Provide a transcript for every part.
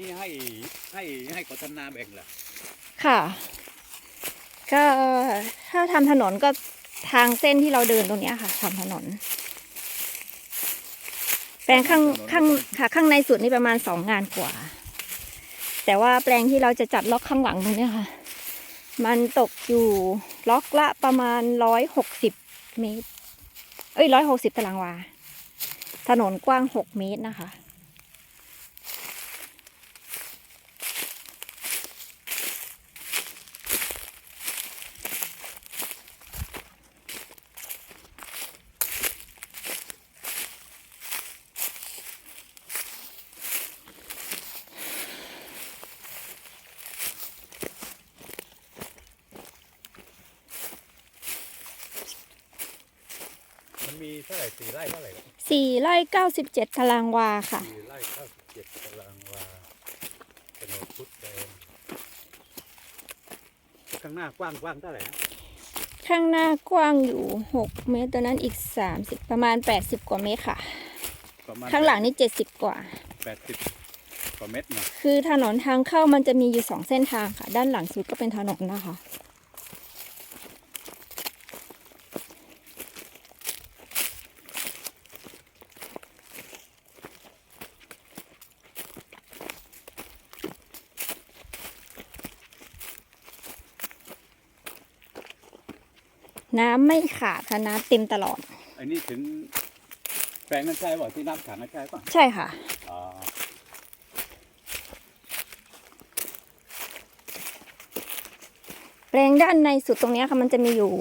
นี้ให้ให้ให้กทนาแบ่งเหรอค่ะ ก็ถ้าทำถนนก็ทางเส้นที่เราเดินตรงเนี้ยค่ะทำถนน แปลงข้างข้างค่ะ ข้างในสุดนี่ประมาณสองงานกว่า แต่ว่าแปลงที่เราจะจัดล็อกข้างหลังตรงเนี้ยค่ะ มันตกอยู่ล็อกละประมาณร้อยหกสิบเมตร เอ้ยร้อยหกสิบตารางวา ถนนกว้างหกเมตรนะคะ มันมีเท่าไหร่สี่ไร่เท่าไหร่สี่ไร่เก้าสิบเจ็ดตารางวาค่ะสี่ไร่เก้าสิบเจ็ดตารางวาโฉนดพุทธแดงข้างหน้ากว้างกว้างเท่าไหร่นะข้างหน้ากว้างอยู่หกเมตรตัวนั้นอีกสามสิบประมาณแปดสิบกว่าเมตรค่ะ ประมาณข้างหลังนี่เจ็ดสิบกว่า แปดสิบกว่าเมตรเนาะคือถนนทางเข้ามันจะมีอยู่สองเส้นทางค่ะ ด้านหลังสุดก็เป็นถนนนะคะ น้ำไม่ขาดค่ะน้ำเต็มตลอด อันนี้ถึงแปลงนั้นใช่ป่ะที่น้ำขังนั้นใช่ป่ะใช่ค่ะ อ๋อแปลงด้านในสุดตรงเนี้ยค่ะมันจะมีอยู่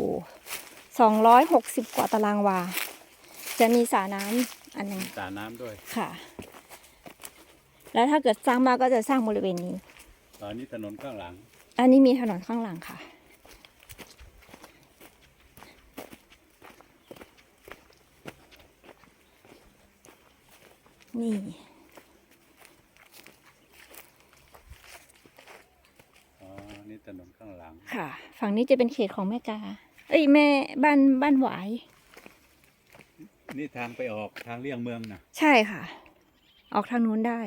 260 กว่าตารางวา จะมีสระน้ำอันหนึง สาน้ำด้วยค่ะ แล้วถ้าเกิดสร้างมานก็จะสร้างบริเวณนี้ ตอนนี้ถนนข้างหลัง อันนี้มีถนนข้างหลังค่ะ นี่ อ๋อ นี่ถนนข้างหลัง ค่ะ ฝั่งนี้จะเป็นเขตของแม่กา เอ้ยแม่บ้านบ้านหวาย นี่ทางไปออกทางเลี่ยงเมืองนะใช่ค่ะ ออกทางนู้นได้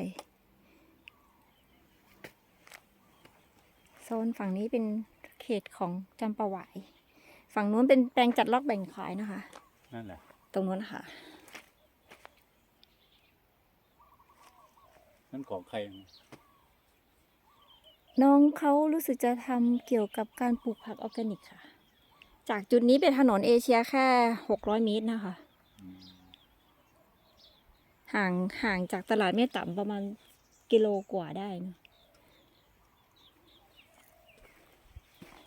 โซนฝั่งนี้เป็นเขตของจำปาหวาย ฝั่งนู้นเป็นแปลงจัดล็อกแบ่งขายนะคะ นั่นแหละ ตรงนู้นค่ะ นั่นของใครนะน้องเขารู้สึกจะทำเกี่ยวกับการปลูกผักออร์แกนิกค่ะ จากจุดนี้เป็นถนนเอเชียแค่หกร้อยเมตรนะคะอืมห่างห่างจากตลาดแม่ต่ำประมาณกิโลกว่าได้นะ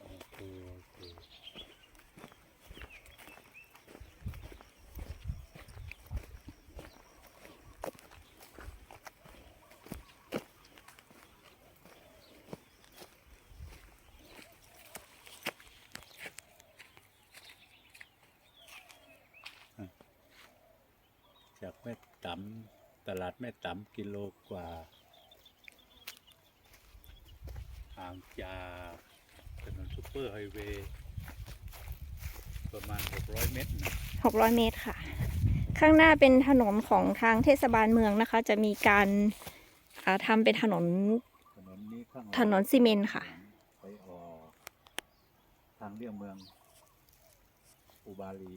โอเคโอเคจากแม่ ตำตลาดแม่ตำกิโลกว่าห่างจากถนนซูเปอร์ไฮเวย์ประมาณ 600 เมตรนะหกร้อยเมตรค่ะ ข้างหน้าเป็นถนนของทางเทศบาลเมืองนะคะ จะมีการอ่าทำเป็นถนนถนนนี้ข้างหลังถนนซีเมนต์ค่ะ ไปออกทางเลี่ยงเมืองอุบาลี